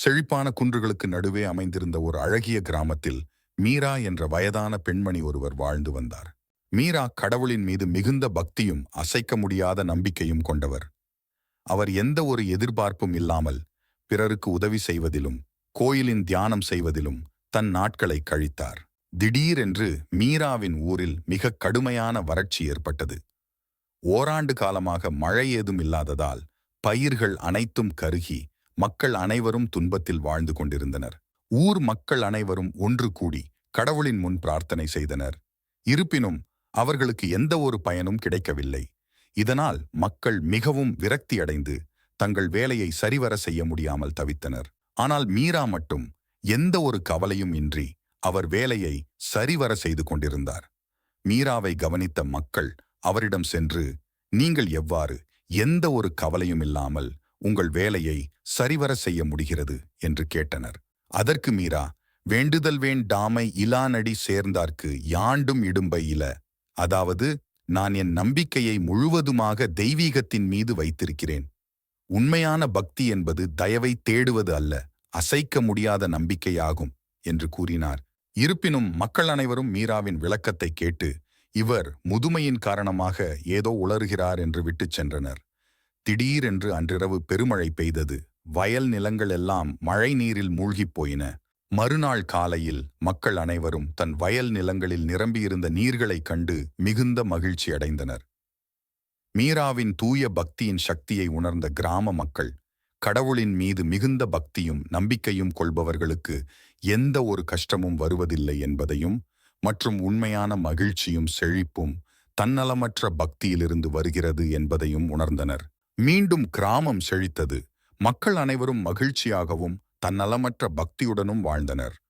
செழிப்பான குன்றுகளுக்கு நடுவே அமைந்திருந்த ஒரு அழகிய கிராமத்தில் மீரா என்ற வயதான பெண்மணி ஒருவர் வாழ்ந்து வந்தார். மீரா கடவுளின் மீது மிகுந்த பக்தியும் அசைக்க முடியாத நம்பிக்கையும் கொண்டவர். அவர் எந்த ஒரு எதிர்பார்ப்பும் இல்லாமல் பிறருக்கு உதவி செய்வதிலும் கோயிலின் தியானம் செய்வதிலும் தன் நாட்களை கழித்தார். திடீரென்று மீராவின் ஊரில் மிக கடுமையான வறட்சி ஏற்பட்டது. ஓராண்டு காலமாக மழை ஏதும் இல்லாததால் பயிர்கள் அனைத்தும் கருகி மக்கள் அனைவரும் துன்பத்தில் வாழ்ந்து கொண்டிருந்தனர். ஊர் மக்கள் அனைவரும் ஒன்று கூடி கடவுளின் முன் பிரார்த்தனை செய்தனர். இருப்பினும் அவர்களுக்கு எந்த ஒரு பயனும் கிடைக்கவில்லை. இதனால் மக்கள் மிகவும் விரக்தியடைந்து தங்கள் வேலையை சரிவர செய்ய முடியாமல் தவித்தனர். ஆனால் மீரா மட்டும் எந்த ஒரு கவலையும் இன்றி அவர் வேலையை சரிவர செய்து கொண்டிருந்தார். மீராவை கவனித்த மக்கள் அவரிடம் சென்று நீங்கள் எவ்வாறு எந்த ஒரு கவலையும் இல்லாமல் உங்கள் வேலையை சரிவர செய்ய முடிகிறது என்று கேட்டனர். அதற்கு மீரா வேண்டுதல் வேண்டாமை இலானடி சேர்ந்தார்க்கு யாண்டும் இடும்பை இல. அதாவது நான் என் நம்பிக்கையை முழுவதுமாக தெய்வீகத்தின் மீது வைத்திருக்கிறேன். உண்மையான பக்தி என்பது தயவை தேடுவது அல்ல அசைக்க முடியாத நம்பிக்கையாகும் என்று கூறினார். இருப்பினும் மக்கள் அனைவரும் மீராவின் விளக்கத்தை கேட்டு இவர் முதுமையின் காரணமாக ஏதோ உளறுகிறார் என்று விட்டுச் சென்றனர். திடீரென்று அன்றிரவு பெருமழை பெய்தது. வயல் நிலங்கள் எல்லாம் மழை நீரில் மூழ்கிப் போயின. மறுநாள் காலையில் மக்கள் அனைவரும் தன் வயல் நிலங்களில் நிரம்பியிருந்த நீர்களைக் கண்டு மிகுந்த மகிழ்ச்சி அடைந்தனர். மீராவின் தூய பக்தியின் சக்தியை உணர்ந்த கிராம மக்கள் கடவுளின் மீது மிகுந்த பக்தியும் நம்பிக்கையும் கொள்பவர்களுக்கு எந்த ஒரு கஷ்டமும் வருவதில்லை என்பதையும் மற்றும் உண்மையான மகிழ்ச்சியும் செழிப்பும் தன்னலமற்ற பக்தியிலிருந்து வருகிறது என்பதையும் உணர்ந்தனர். மீண்டும் கிராமம் செழித்தது. மக்கள் அனைவரும் மகிழ்ச்சியாகவும் தன்னலமற்ற பக்தியுடனும் வாழ்ந்தனர்.